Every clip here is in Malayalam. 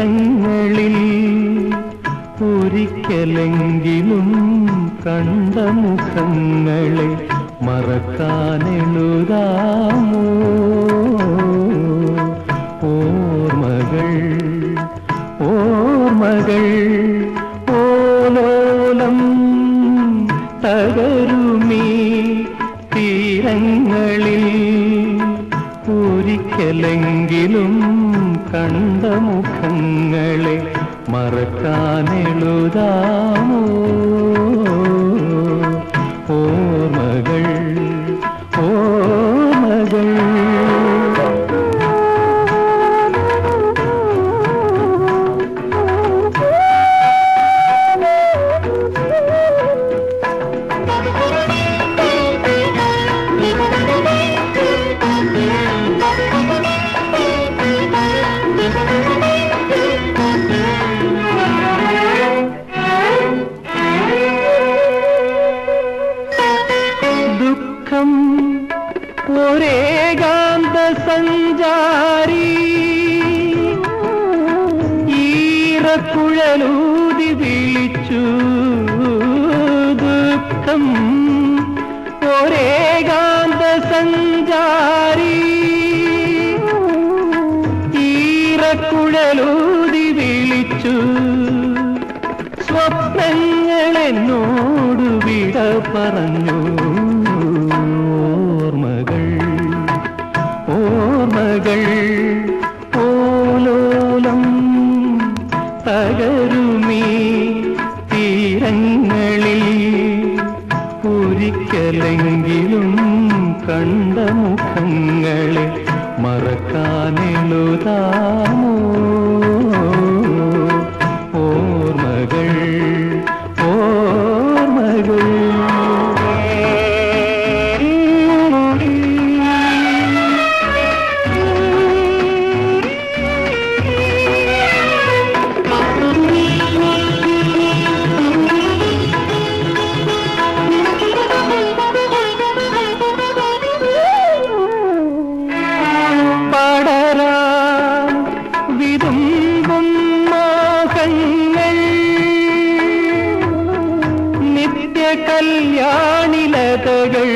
ദിവസങ്ങളിൽ ഒരിക്കലെങ്കിലും കണ്ട മുഖങ്ങളെ മറക്കാനെഴുതാമോ? ഓർമ്മകൾ ഓർമ്മകൾ ഓലോലം തകരുമീ തീരങ്ങളിൽ ഒരിക്കലെങ്കിലും കണ്ട മുഖങ്ങളെ മറക്കാനെഴുതാമോ? ഒരേകാന്ത സഞ്ചാരി. ഈറക്കുഴലൂതി വിളിച്ചു ദുഃഖം ഒരേകാന്ത സഞ്ചാരി. ഈറക്കുഴലൂതി വിളിച്ചു സ്വപ്നങ്ങളെന്നോട് വിട പറഞ്ഞു ഓർമ്മകൾ ഓലോലം തകരുമീ തീരങ്ങളിൽ ഒരിക്കലെങ്കിലും കണ്ട മുഖങ്ങളെ മറക്കാനെഴുതാമോ? നിത്യ കല്യാണിലതകൾ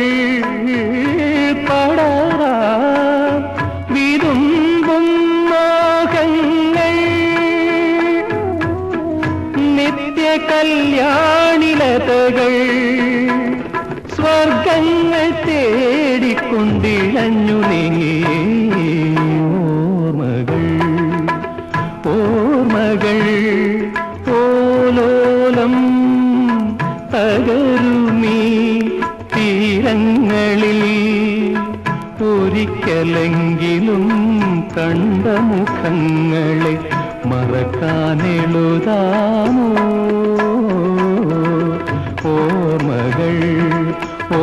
പടരാൻ വിതുമ്പും മോഹങ്ങൾ നിത്യ കല്യാണിലതകൾ സ്വർഗങ്ങൾ തേടിക്കൊണ്ടിഴഞ്ഞു നീങ്ങി തകരുമീ തീരങ്ങളിൽ ഒരിക്കലെങ്കിലും കണ്ട മുഖങ്ങളെ മറക്കാനെഴുതാമോ? ഓർമ്മകൾ ഓ